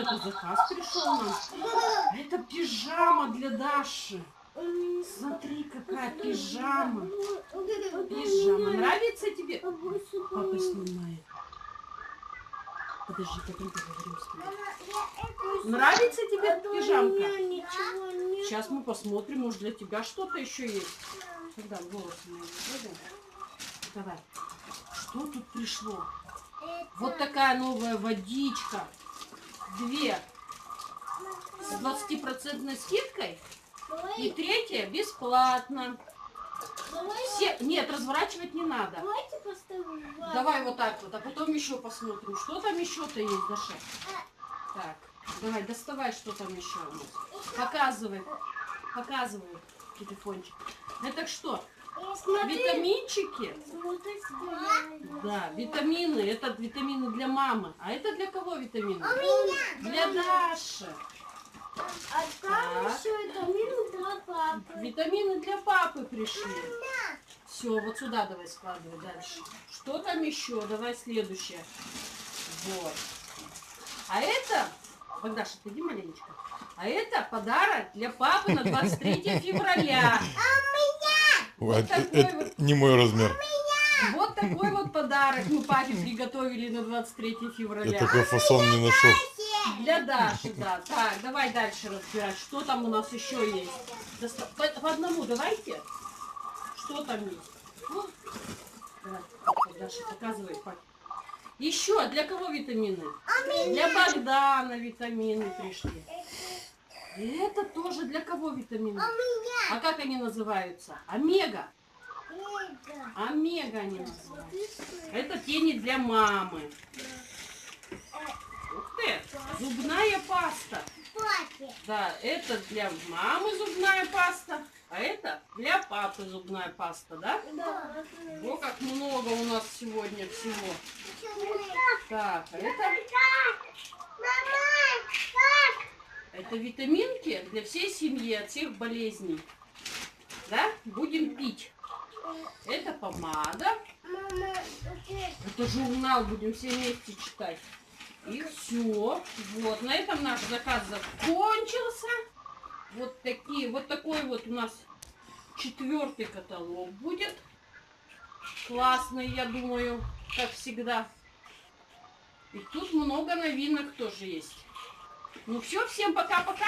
это заказ пришел нам. Это пижама для Даши. Смотри, какая пижама. Пижама. Нравится тебе? Папа снимает. Подожди, потом поговорим с тобой. Нравится тебе пижамка? Сейчас мы посмотрим, может для тебя что-то еще есть. Когда волосы мои. Давай. Что тут пришло? Вот такая новая водичка. Две. С 20% скидкой. И третья бесплатно. Все... Нет, разворачивать не надо. Давай вот так вот, а потом еще посмотрим, что там еще-то есть, Даша. Так, давай, доставай, что там еще у нас. Показывай, показывай телефончик. Это что, витаминчики? Да, витамины, это витамины для мамы. А это для кого витамины? меня. Для Даши. А там Так. еще витамины для папы. Витамины для папы пришли. Все, вот сюда давай складывай дальше. Что там еще? Давай следующее. Вот. А это, Богдаша, отойди маленечко. А это подарок для папы на 23 февраля. Вот это, такой это вот. не мой размер. Вот такой вот подарок мы папе приготовили на 23 Я февраля. такой фасон не нашел. Для Даши, да. Так, давай дальше разбирать, что там у нас еще есть. Доста- По, по одному давайте. Что там есть? Ну, Давай, Даша, показывай, папе. Еще для кого витамины? Для Богдана витамины пришли. И это тоже для кого витамины? А как они называются? Омега. Омега они называются. Это тени для мамы. Ух ты, зубная паста. Папе. Да, это для мамы зубная паста, а это для папы зубная паста, да? Да. О, как много у нас сегодня всего. Так, а это, это витаминки для всей семьи, от всех болезней. Да? Будем пить. Это помада. Это журнал, будем все вместе читать. И все. Вот, на этом наш заказ закончился. Вот такие, вот такой вот у нас четвертый каталог будет. Классный, я думаю, как всегда. И тут много новинок тоже есть. Ну все, всем пока-пока.